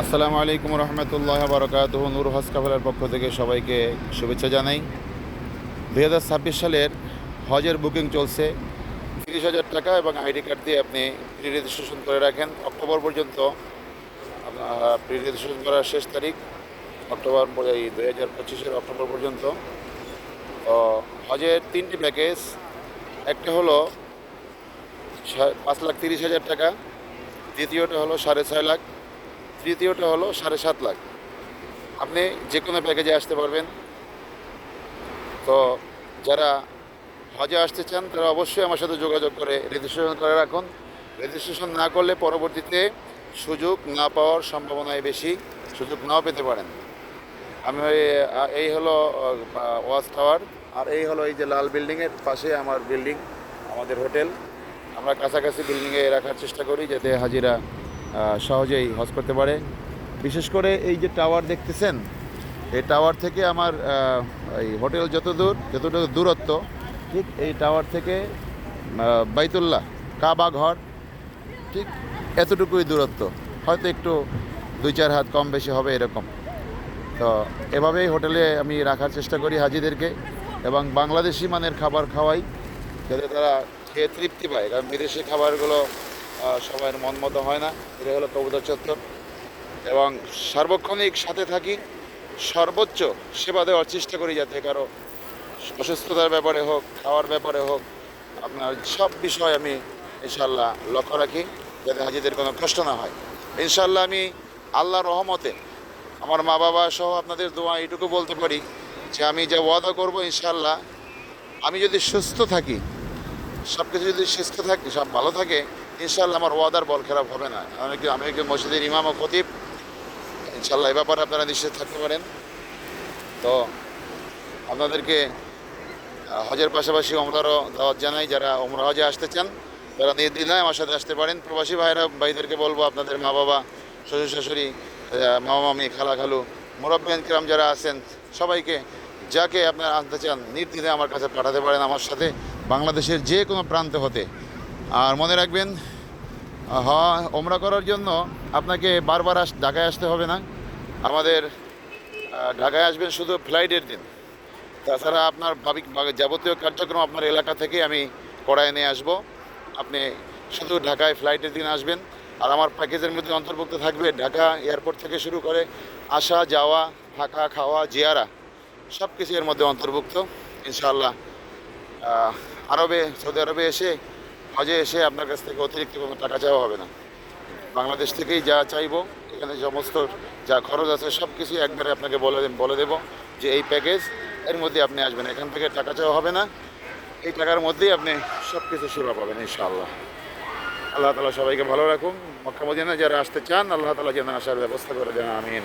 আসসালামু আলাইকুম রহমতুল্লাহ বারকাত নূর হজ কাফেলার পক্ষ থেকে সবাইকে শুভেচ্ছা জানাই। দুই হাজার ছাব্বিশ সালের হজের বুকিং চলছে। তিরিশ হাজার টাকা এবং আইডি কার্ড দিয়ে আপনি প্রি রেজিস্ট্রেশন করে রাখেন। অক্টোবর পর্যন্ত প্রি রেজিস্ট্রেশন করার শেষ তারিখ অক্টোবর এই দুই হাজার পঁচিশের অক্টোবর পর্যন্ত। হজের তিনটি প্যাকেজ একটা হলো পাঁচ লাখ তিরিশ হাজার টাকা, দ্বিতীয়টা হলো সাড়ে ছয় লাখ তৃতীয়টা হলো সাড়ে সাত লাখ। আপনি যে কোনো প্যাকেজে আসতে পারবেন। তো যারা হজে আসতে চান, তারা অবশ্যই আমার সাথে যোগাযোগ করে রেজিস্ট্রেশন করে রাখুন। রেজিস্ট্রেশন না করলে পরবর্তীতে সুযোগ না পাওয়ার সম্ভাবনায় বেশি, সুযোগ নাও পেতে পারেন। আমি এই হলো ওয়াচ টাওয়ার, আর এই হলো এই যে লাল বিল্ডিংয়ের পাশে আমার বিল্ডিং আমাদের হোটেল। আমরা কাছাকাছি বিল্ডিংয়ে রাখার চেষ্টা করি যাতে হাজিরা সহজেই হজ করতে পারে। বিশেষ করে এই যে টাওয়ার দেখতেছেন, এই টাওয়ার থেকে আমার এই হোটেল যত দূর যতটুকু দূরত্ব, ঠিক এই টাওয়ার থেকে বাইতুল্লাহ, কাবা ঘর, ঠিক এতটুকুই দূরত্ব। হয়তো একটু দুই চার হাত কম বেশি হবে এরকম। তো এভাবেই হোটেলে আমি রাখার চেষ্টা করি হাজিদেরকে এবং বাংলাদেশি মানের খাবার খাওয়াই, যাতে তারা খেয়ে তৃপ্তি পায়। কারণ বিদেশি খাবারগুলো সবার মন মতো হয় না। এটা হলো কবুতর চত্বর। এবং সার্বক্ষণিক সাথে থাকি, সর্বোচ্চ সেবা দেওয়ার চেষ্টা করি যাতে কারও অসুস্থতার ব্যাপারে হোক, খাওয়ার ব্যাপারে হোক, আপনার সব বিষয় আমি ইনশাল্লাহ লক্ষ্য রাখি যাতে হাজিদের কোনো কষ্ট না হয়। ইনশাল্লাহ আমি আল্লাহর রহমতে আমার মা বাবা সহ আপনাদের দোয়া এইটুকু বলতে পারি যে আমি যা ওয়াদা করব ইনশাল্লাহ আমি যদি সুস্থ থাকি সব কিছু যদি সুস্থ থাকে, সব ভালো থাকে ইনশাল্লাহ আমার ওয়াদার বল খারাপ হবে না। আমি কি আমি কি মসজিদের ইমাম ও খতিব। ইনশাল্লাহ এ ব্যাপারে আপনারা নিশ্চিত থাকতে পারেন। তো আপনাদেরকে হজের পাশাপাশি ওমরারও দাওয়াত জানাই। যারা ওমরা হজে আসতে চান, তারা নির্দ্বিধায় আমার সাথে আসতে পারেন। প্রবাসী ভাইরা ভাইদেরকে বলব, আপনাদের মা বাবা, শ্বশুর শাশুড়ি মামা মামি, খালা খালু মুরব্বিয়ান কিরাম যারা আছেন, সবাইকে যাকে আপনারা আনতে চান, নির্দ্বিধায় আমার কাছে পাঠাতে পারেন। আমার সাথে বাংলাদেশের যে কোনো প্রান্ত হতে আর মনে রাখবেন হ্যাঁ ওমরা করার জন্য আপনাকে বারবার আস, ঢাকায় আসতে হবে না। আমাদের ঢাকায় আসবেন শুধু ফ্লাইটের দিন। তাছাড়া আপনার ভাবিক যাবতীয় কার্যক্রম আপনার এলাকা থেকে আমি কড়ায় নিয়ে আসব। আপনি শুধু ঢাকায় ফ্লাইটের দিন আসবেন। আর আমার প্যাকেজের মধ্যে অন্তর্ভুক্ত থাকবে ঢাকা এয়ারপোর্ট থেকে শুরু করে আসা, যাওয়া, থাকা, খাওয়া, জিয়ারা সব কিছু এর মধ্যে অন্তর্ভুক্ত। ইনশাআল্লাহ আরবে, সৌদি আরবে এসে হজে এসে আপনার কাছ থেকে অতিরিক্ত কোনো টাকা চাওয়া হবে না। বাংলাদেশ থেকেই যা চাইব, এখানে সমস্ত যা খরচ আছে, সব কিছু একবারে আপনাকে বলে বলে দেবো যে এই প্যাকেজ এর মধ্যে আপনি আসবেন। এখান থেকে টাকা চাওয়া হবে না। এই টাকার মধ্যেই আপনি সব কিছু সেবা পাবেন, ইনশাআল্লাহ। আল্লাহ তালা সবাইকে ভালো রাখুন মক্কা মদিনা যারা আসতে চান, আল্লাহ তালা যেন আসার ব্যবস্থা করে দেন, আমিন।